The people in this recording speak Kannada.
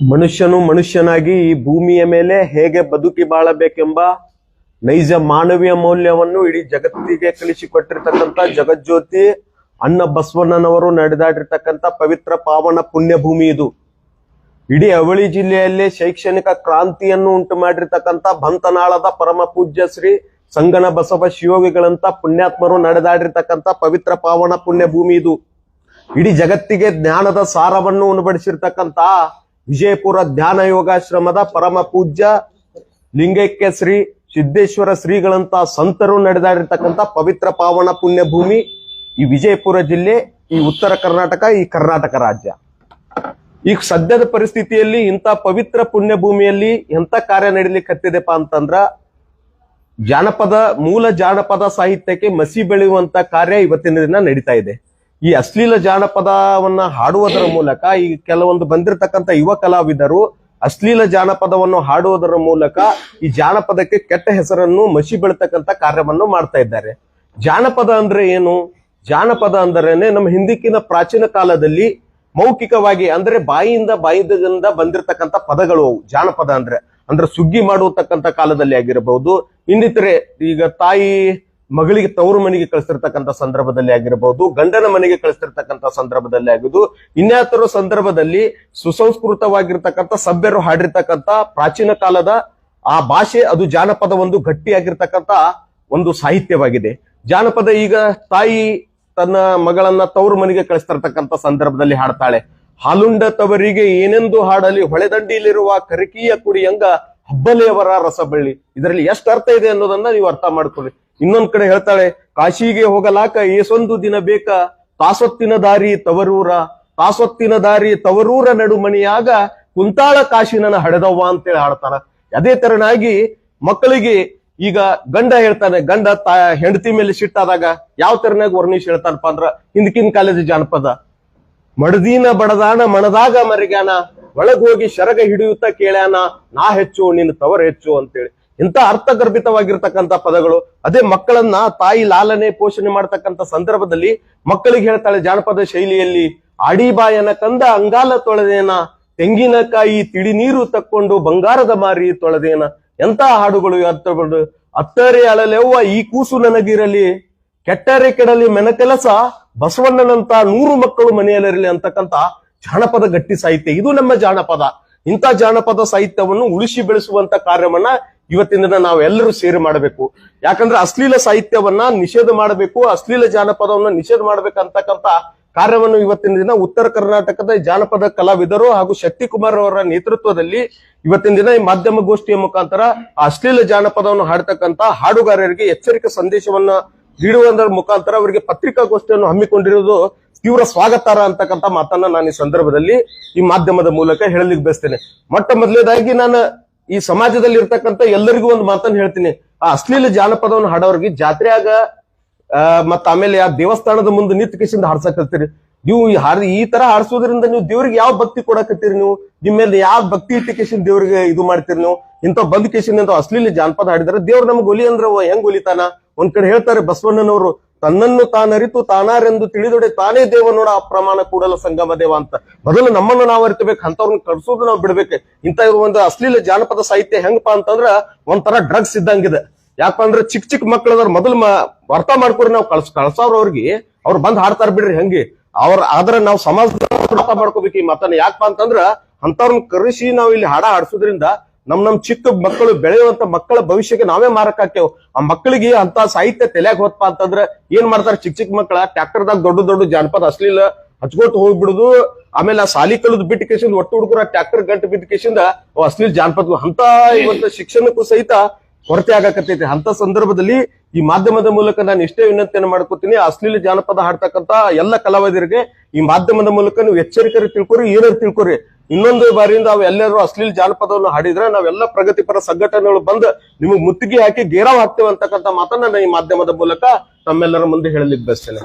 ಮನುಷ್ಯನು ಮನುಷ್ಯನಾಗಿ ಈ ಭೂಮಿಯ ಮೇಲೆ ಹೇಗೆ ಬದುಕಿ ಬಾಳಬೇಕೆಂಬ ನೈಜ ಮಾನವೀಯ ಮೌಲ್ಯವನ್ನು ಇಡೀ ಜಗತ್ತಿಗೆ ಕಳಿಸಿಕೊಟ್ಟಿರ್ತಕ್ಕಂಥ ಜಗಜ್ಯೋತಿ ಅನ್ನ ಬಸವಣ್ಣನವರು ನಡೆದಾಡಿರ್ತಕ್ಕಂಥ ಪವಿತ್ರ ಪಾವನ ಪುಣ್ಯ ಭೂಮಿ ಇದು. ಇಡೀ ಅವಳಿ ಜಿಲ್ಲೆಯಲ್ಲಿ ಶೈಕ್ಷಣಿಕ ಕ್ರಾಂತಿಯನ್ನು ಉಂಟು ಮಾಡಿರ್ತಕ್ಕಂಥ ಬಂತನಾಳದ ಪರಮ ಪೂಜ್ಯ ಶ್ರೀ ಸಂಗನ ಬಸವ ಶಿವವಿಗಳಂತ ಪುಣ್ಯಾತ್ಮರು ನಡೆದಾಡಿರ್ತಕ್ಕಂಥ ಪವಿತ್ರ ಪಾವನ ಪುಣ್ಯ ಭೂಮಿ ಇದು. ಇಡೀ ಜಗತ್ತಿಗೆ ಜ್ಞಾನದ ಸಾರವನ್ನು ಉಣಬಡಿಸಿರ್ತಕ್ಕಂಥ ವಿಜಯಪುರ ಧ್ಯಾನ ಯೋಗಾಶ್ರಮದ ಪರಮ ಪೂಜ್ಯ ಲಿಂಗೈಕ್ಯ ಶ್ರೀ ಸಿದ್ದೇಶ್ವರ ಶ್ರೀಗಳಂತ ಸಂತರು ನಡೆದಾಡಿರ್ತಕ್ಕಂಥ ಪವಿತ್ರ ಪಾವನ ಪುಣ್ಯ ಭೂಮಿ ಈ ವಿಜಯಪುರ ಜಿಲ್ಲೆ, ಈ ಉತ್ತರ ಕರ್ನಾಟಕ, ಈ ಕರ್ನಾಟಕ ರಾಜ್ಯ. ಈಗ ಸದ್ಯದ ಪರಿಸ್ಥಿತಿಯಲ್ಲಿ ಇಂಥ ಪವಿತ್ರ ಪುಣ್ಯ ಭೂಮಿಯಲ್ಲಿ ಎಂತ ಕಾರ್ಯ ನಡೀಲಿಕ್ಕೆ ಅಂತಂದ್ರ ಜಾನಪದ, ಮೂಲ ಜಾನಪದ ಸಾಹಿತ್ಯಕ್ಕೆ ಮಸಿ ಬೆಳೆಯುವಂತ ಕಾರ್ಯ ಇವತ್ತಿನ ದಿನ ನಡೀತಾ ಇದೆ. ಈ ಅಶ್ಲೀಲ ಜಾನಪದವನ್ನ ಹಾಡುವುದರ ಮೂಲಕ ಈ ಕೆಲವೊಂದು ಬಂದಿರತಕ್ಕಂತ ಯುವ ಕಲಾವಿದರು ಅಶ್ಲೀಲ ಜಾನಪದವನ್ನು ಹಾಡುವುದರ ಮೂಲಕ ಈ ಜಾನಪದಕ್ಕೆ ಕೆಟ್ಟ ಹೆಸರನ್ನು ಮಸಿ ಬೆಳತಕ್ಕಂತ ಕಾರ್ಯವನ್ನು ಮಾಡ್ತಾ ಇದ್ದಾರೆ. ಜಾನಪದ ಅಂದ್ರೆ ಏನು? ಜಾನಪದ ಅಂದರೇನೆ ನಮ್ಮ ಹಿಂದಿಕ್ಕಿನ ಪ್ರಾಚೀನ ಕಾಲದಲ್ಲಿ ಮೌಖಿಕವಾಗಿ ಅಂದ್ರೆ ಬಾಯಿಯಿಂದ ಬಾಯಿಂದ ಬಂದಿರತಕ್ಕಂತ ಪದಗಳು ಅವು. ಜಾನಪದ ಅಂದ್ರೆ ಅಂದ್ರೆ ಸುಗ್ಗಿ ಮಾಡುವತಕ್ಕಂಥ ಕಾಲದಲ್ಲಿ ಆಗಿರಬಹುದು ಇನ್ನಿತರೆ ಈಗ ತಾಯಿ ಮಗಳಿಗೆ ತವರು ಮನೆಗೆ ಕಳಿಸ್ತಿರ್ತಕ್ಕಂಥ ಸಂದರ್ಭದಲ್ಲಿ ಆಗಿರಬಹುದು ಗಂಡನ ಮನೆಗೆ ಕಳಿಸ್ತಿರ್ತಕ್ಕಂಥ ಸಂದರ್ಭದಲ್ಲಿ ಆಗುದು ಇನ್ಯಾತರ ಸಂದರ್ಭದಲ್ಲಿ ಸುಸಂಸ್ಕೃತವಾಗಿರ್ತಕ್ಕಂಥ, ಸಭ್ಯರು ಹಾಡಿರ್ತಕ್ಕಂಥ ಪ್ರಾಚೀನ ಕಾಲದ ಆ ಭಾಷೆ ಅದು ಜಾನಪದ ಒಂದು ಗಟ್ಟಿಯಾಗಿರ್ತಕ್ಕಂಥ ಒಂದು ಸಾಹಿತ್ಯವಾಗಿದೆ. ಜಾನಪದ ಈಗ ತಾಯಿ ತನ್ನ ಮಗಳನ್ನ ತವರು ಮನೆಗೆ ಕಳಿಸ್ತಿರ್ತಕ್ಕಂಥ ಸಂದರ್ಭದಲ್ಲಿ ಹಾಡ್ತಾಳೆ. ಹಾಲುಂಡ ತವರಿಗೆ ಏನೆಂದು ಹಾಡಲಿ, ಹೊಳೆದಂಡಿಲಿರುವ ಕರಕೀಯ ಕುಡಿಯಂಗ ಹಬ್ಬಲೆಯವರ ರಸಬಳ್ಳಿ. ಇದರಲ್ಲಿ ಎಷ್ಟು ಅರ್ಥ ಇದೆ ಅನ್ನೋದನ್ನ ನೀವು ಅರ್ಥ ಮಾಡ್ಕೊಳ್ಳಿ ಇನ್ನೊಂದ್ ಕಡೆ ಹೇಳ್ತಾಳೆ, ಕಾಶಿಗೆ ಹೋಗಲಾಕ ಏಸೊಂದು ದಿನ ಬೇಕ? ತಾಸೊತ್ತಿನ ದಾರಿ ತವರೂರ. ತಾಸೊತ್ತಿನ ದಾರಿ ತವರೂರ ನಡುಮಣಿಯಾಗ ಕುಂತಾಳ ಕಾಶಿನನ ಹಡೆದವ್ವ ಅಂತೇಳಿ ಹಾಡ್ತಾರ ಅದೇ ತರನಾಗಿ ಮಕ್ಕಳಿಗೆ ಈಗ ಗಂಡ ಹೇಳ್ತಾನೆ, ಗಂಡ ತಾ ಹೆಂಡತಿ ಮೇಲೆ ಸಿಟ್ಟಾದಾಗ ಯಾವ ತರನಾಗ ವರ್ಣಿಸಿ ಹೇಳ್ತಾನಪ್ಪ ಅಂದ್ರ ಹಿಂದಕಿನ ಕಾಲೇಜ್ ಜಾನಪದ. ಮಡದೀನ ಬಡದಾನ ಮಣದಾಗ ಮರಿಗಾನ ಒಳಗೋಗಿ ಶರಗ ಹಿಡಿಯುತ್ತಾ ಕೇಳ್ಯಾನ, ನಾ ಹೆಚ್ಚು ನಿನ್ನ ತವರ ಹೆಚ್ಚು ಅಂತೇಳಿ. ಇಂಥ ಅರ್ಥಗರ್ಭಿತವಾಗಿರ್ತಕ್ಕಂಥ ಪದಗಳು, ಅದೇ ಮಕ್ಕಳನ್ನ ತಾಯಿ ಲಾಲನೆ ಪೋಷಣೆ ಮಾಡ್ತಕ್ಕಂಥ ಸಂದರ್ಭದಲ್ಲಿ ಮಕ್ಕಳಿಗೆ ಹೇಳ್ತಾಳೆ, ಜಾನಪದ ಶೈಲಿಯಲ್ಲಿ ಅಡಿಬಾಯನ ಕಂದ ಅಂಗಾಲ ತೊಳೆದೇನ, ತೆಂಗಿನಕಾಯಿ ತಿಳಿ ನೀರು ತಕ್ಕೊಂಡು ಬಂಗಾರದ ಮಾರಿ ತೊಳೆದೇನ ಎಂತ ಹಾಡುಗಳು ಅರ್ಥಗಳು ಅತ್ತರೆ ಅಳಲೆವ್ವ ಈ ಕೂಸು ನನಗಿರಲಿ, ಕೆಟ್ಟರೆ ಕೆಡಲಿ ಮೆನಕೆಲಸ ಬಸವಣ್ಣನಂತ ನೂರು ಮಕ್ಕಳು ಮನೆಯಲ್ಲಿರಲಿ ಅಂತಕ್ಕಂತ ಜಾನಪದ ಗಟ್ಟಿ ಸಾಹಿತ್ಯ. ಇದು ನಮ್ಮ ಜಾನಪದ. ಇಂಥ ಜಾನಪದ ಸಾಹಿತ್ಯವನ್ನು ಉಳಿಸಿ ಬೆಳೆಸುವಂತ ಕಾರ್ಯವನ್ನ ಇವತ್ತಿನ ನಾವೆಲ್ಲರೂ ಸೇರಿ ಮಾಡಬೇಕು. ಯಾಕಂದ್ರೆ ಅಶ್ಲೀಲ ಸಾಹಿತ್ಯವನ್ನ ನಿಷೇಧ ಮಾಡಬೇಕು, ಅಶ್ಲೀಲ ಜಾನಪದವನ್ನ ನಿಷೇಧ ಮಾಡಬೇಕಂತಕ್ಕಂತ ಕಾರ್ಯವನ್ನು ಇವತ್ತಿನ ದಿನ ಉತ್ತರ ಕರ್ನಾಟಕದ ಜಾನಪದ ಕಲಾವಿದರು ಹಾಗೂ ಶಕ್ತಿ ಕುಮಾರ್ ಅವರ ನೇತೃತ್ವದಲ್ಲಿ ಇವತ್ತಿನ ದಿನ ಈ ಮಾಧ್ಯಮ ಗೋಷ್ಠಿಯ ಮುಖಾಂತರ ಅಶ್ಲೀಲ ಜಾನಪದವನ್ನು ಹಾಡ್ತಕ್ಕಂತ ಹಾಡುಗಾರರಿಗೆ ಎಚ್ಚರಿಕೆ ಸಂದೇಶವನ್ನ ನೀಡುವುದರ ಮುಖಾಂತರ ಅವರಿಗೆ ಪತ್ರಿಕಾಗೋಷ್ಠಿಯನ್ನು ಹಮ್ಮಿಕೊಂಡಿರುವುದು ತೀವ್ರ ಸ್ವಾಗತಾರ ಅಂತಕ್ಕಂಥ ಮಾತನ್ನ ನಾನು ಈ ಸಂದರ್ಭದಲ್ಲಿ ಈ ಮಾಧ್ಯಮದ ಮೂಲಕ ಹೇಳಲಿಕ್ಕೆ ಬಯಸ್ತೇನೆ. ಮೊಟ್ಟ ಮೊದಲನೇದಾಗಿ ನಾನು ಈ ಸಮಾಜದಲ್ಲಿ ಇರ್ತಕ್ಕಂಥ ಎಲ್ಲರಿಗೂ ಒಂದು ಮಾತನ್ನ ಹೇಳ್ತೀನಿ. ಆ ಅಶ್ಲೀಲ ಜಾನಪದವನ್ನು ಹಾಡೋರಿಗೆ ಜಾತ್ರೆಯಾಗ ಮತ್ತ ಆಮೇಲೆ ಆ ದೇವಸ್ಥಾನದ ಮುಂದೆ ನಿಂತ ಕಿಸಿಂದ ಹಾಡ್ಸಕತ್ತೀರಿ. ನೀವು ಈ ಹಾರ ಈ ತರ ಹಾಡ್ಸೋದ್ರಿಂದ ನೀವು ದೇವ್ರಿಗೆ ಯಾವ ಭಕ್ತಿ ಕೊಡಕತ್ತೀರಿ ನೀವು? ನಿಮ್ಮ ಮೇಲೆ ಯಾವ ಭಕ್ತಿ ಇಟ್ಟ ಕಿಶಿನ್ ದೇವ್ರಿಗೆ ಇದು ಮಾಡ್ತೀರಿ ನೀವು? ಇಂಥ ಬಂದ್ ಕಿಶಿನ್ ಅಂತ ಅಶ್ಲೀಲ ಜಾನಪದ ಹಾಡಿದ್ರೆ ದೇವ್ರ ನಮ್ಗೆ ಒಲಿ ಅಂದ್ರೆ ಹೆಂಗ್ ಒಲಿತಾನ? ಒಂದ್ ಕಡೆ ಹೇಳ್ತಾರೆ ಬಸವಣ್ಣನವರು ತನ್ನನ್ನು ತಾನರಿತು ತಾನಾರೆಂದು ತಿಳಿದೊಡೆ ತಾನೇ ದೇವ ನೋಡ ಅಪ್ರಮಾಣ ಕೂಡಲ ಸಂಗಮ ದೇವ ಅಂತ. ಮೊದಲು ನಮ್ಮನ್ನು ನಾವು ಅರಿತಬೇಕು ಅಂತವ್ರನ್ನ ಕಡಿಸೋದು ನಾವು ಬಿಡ್ಬೇಕು. ಇಂತ ಒಂದು ಅಶ್ಲೀಲ ಜಾನಪದ ಸಾಹಿತ್ಯ ಹೆಂಗಪ್ಪ ಅಂತಂದ್ರ ಒಂಥರ ಡ್ರಗ್ಸ್ ಇದ್ದಂಗಿದೆ. ಯಾಕಂದ್ರೆ ಚಿಕ್ಕ ಚಿಕ್ಕ ಮಕ್ಕಳದ್ರ ಮೊದಲು ಅರ್ಥ ಮಾಡ್ಕೊರಿ ನಾವು ಕಳ್ಸ ಕಳ್ಸೋರ್ ಅವ್ರಿಗೆ, ಅವ್ರು ಬಂದ್ ಹಾಡ್ತಾರ ಬಿಡ್ರಿ ಹೆಂಗೆ. ಅವ್ರ ಆದ್ರೆ ನಾವು ಸಮಾಜದ ಅರ್ಥ ಮಾಡ್ಕೋಬೇಕು ಈ ಮಾತನ್ನ. ಯಾಕಪ್ಪ ಅಂತಂದ್ರ ಅಂತವ್ರನ್ನ ಕರೆಸಿ ನಾವು ಇಲ್ಲಿ ಹಾಡ ಹಾಡ್ಸೋದ್ರಿಂದ ನಮ್ ನಮ್ ಚಿಕ್ಕ ಮಕ್ಕಳು ಬೆಳೆಯುವಂತ ಮಕ್ಕಳ ಭವಿಷ್ಯಕ್ಕೆ ನಾವೇ ಮಾರಕ್ ಹಾಕ್ತೇವೆ ಆ ಮಕ್ಕಳಿಗೆ ಅಂತ ಸಾಹಿತ್ಯ ತಲೆಯಾಗ ಹೋತ್ಪ ಅಂತಂದ್ರ ಏನ್ ಮಾಡ್ತಾರ ಚಿಕ್ಕ ಚಿಕ್ಕ ಮಕ್ಕಳ? ಟ್ಯಾಕ್ಟರ್ದಾಗ ದೊಡ್ಡ ದೊಡ್ಡ ಜಾನಪದ ಅಸ್ಲಿಲ್ಲ ಹಚ್ಕೊಟ್ಟು ಹೋಗ್ಬಿಡುದು. ಆಮೇಲೆ ಆ ಸಾಲಿ ಕಲದ್ ಬಿಟ್ಟ ಒಟ್ಟು ಹುಡುಗರ ಟ್ರ್ಯಾಕ್ಟರ್ ಗಂಟು ಬಿದ್ದ ಕೇಸಿಂದ ಅಸ್ಲಿಲ್ ಜಾನಪದ ಅಂತ ಇವತ್ತು ಶಿಕ್ಷಣಕ್ಕೂ ಸಹಿತ ಕೊರತೆ ಆಗಕತ್ತೈತಿ. ಅಂತ ಸಂದರ್ಭದಲ್ಲಿ ಈ ಮಾಧ್ಯಮದ ಮೂಲಕ ನಾನು ಇಷ್ಟೇ ವಿನಂತಿಯನ್ನು ಮಾಡ್ಕೋತೀನಿ ಅಶ್ಲೀಲ ಜಾನಪದ ಹಾಡ್ತಕ್ಕಂತ ಎಲ್ಲ ಕಲಾವಿದರಿಗೆ ಈ ಮಾಧ್ಯಮದ ಮೂಲಕ ನೀವು ಎಚ್ಚರಿಕೆ ತಿಳ್ಕೊರಿ, ಏನಾರು ತಿಳ್ಕೊರಿ. ಇನ್ನೊಂದು ಬಾರಿಯಿಂದ ಅವು ಎಲ್ಲರೂ ಅಶ್ಲೀಲ ಜಾನಪದವನ್ನು ಹಾಡಿದ್ರೆ ನಾವೆಲ್ಲ ಪ್ರಗತಿಪರ ಸಂಘಟನೆಗಳು ಬಂದು ನಿಮಗೆ ಮುತ್ತಿಗೆ ಹಾಕಿ ಗೇರಾವ್ ಹಾಕ್ತೇವೆ ಅಂತಕ್ಕಂಥ ಮಾತನ್ನ ನಾನು ಈ ಮಾಧ್ಯಮದ ಮೂಲಕ ತಮ್ಮೆಲ್ಲರ ಮುಂದೆ ಹೇಳಲಿಕ್ಕೆ ಬಯಸ್ತೇನೆ.